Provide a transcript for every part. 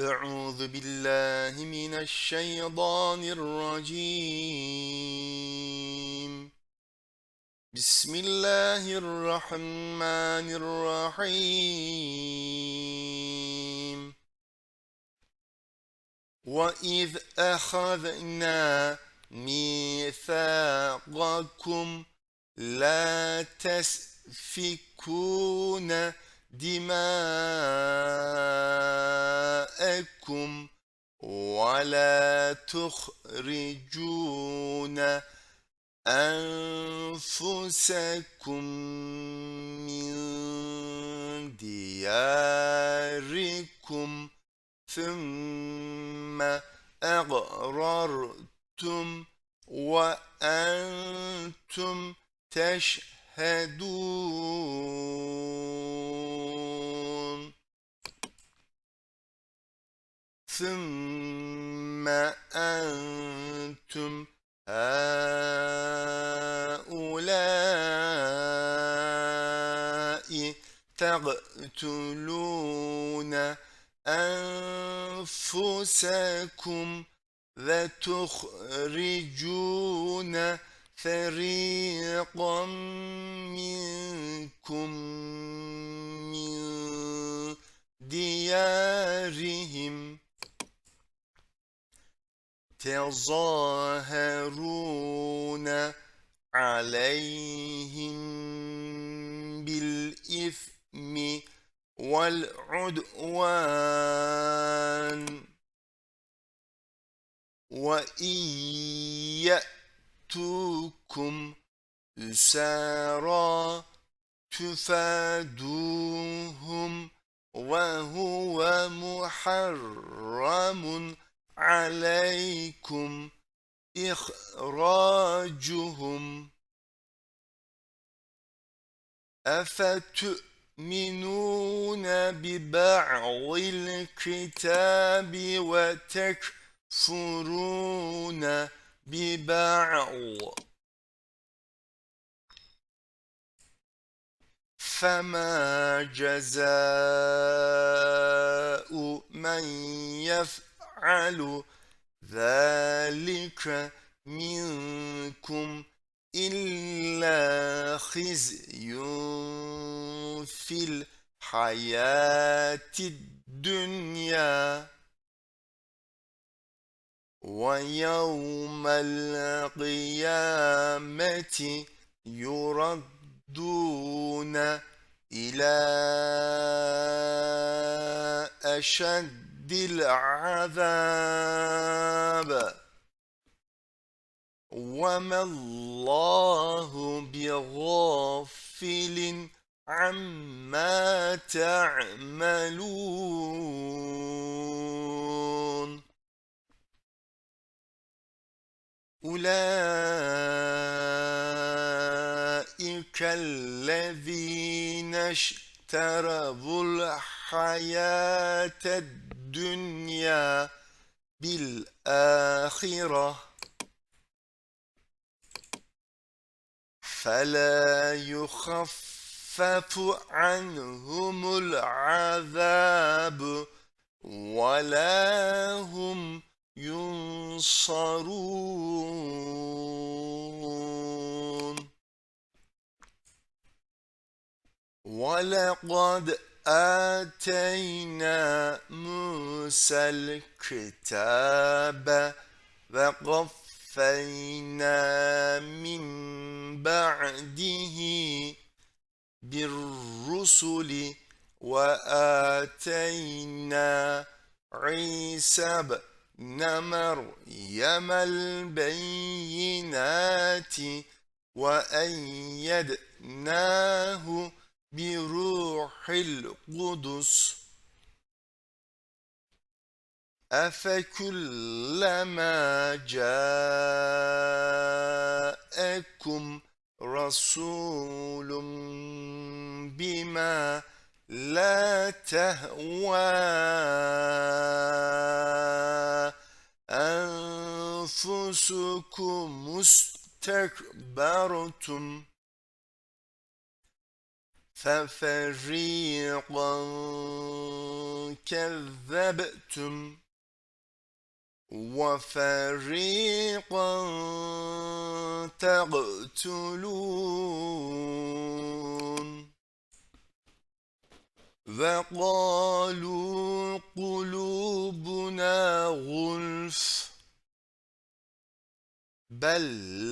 أعوذ بالله من الشيطان الرجيم. بسم الله الرحمن الرحيم. وإذ أخذنا ميثاقكم لا تسفكون دماءكم ولا تخرجون أنفسكم من دياركم ثم أغررتم وأنتم تشهدون ثم أنتم هؤلاء تقتلون أنفسكم وتخرجون فريقا منكم من ديارهم تظاهرون عليهم بالإثم والعدوان. وإن يأتوكم أسارى تفادوهم وهو محرم عليكم إخراجهم. أفتؤمنون ببعض الكتاب وتكفرون ببعض؟ فما جزاء من يفعل ذلك منكم إلا خزي في الحياة الدنيا ويوم القيامة يردون إلى أشد العذاب. وما الله بغافل عما تعملون. أولئك الذين اشتروا الحياة الدنيا بالآخرة. فلا يخفف عنهم العذاب ولا هم ينصرون. ولقد آتينا موسى الكتاب وقفينا من بعده بالرسل وآتينا عيسى ابن مريم البينات وأيدناه بروح القدس. أفكلما جاءكم رسول بما لا تهوى أنفسكم استكبرتم ففريقا كذبتم وفريقا تقتلون. وقالوا قلوبنا غلف بل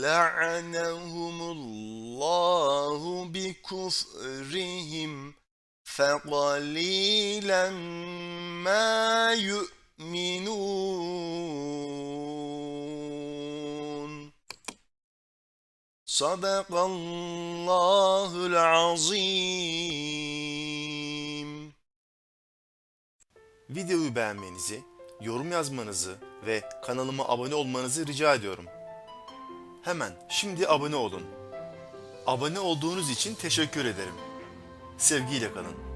لعنهم الله بكفرهم فقليلا ما يؤمنون. Sadakallahul azim. Videoyu beğenmenizi, yorum yazmanızı ve kanalıma abone olmanızı rica ediyorum. Hemen şimdi abone olun. Abone olduğunuz için teşekkür ederim. Sevgiyle kalın.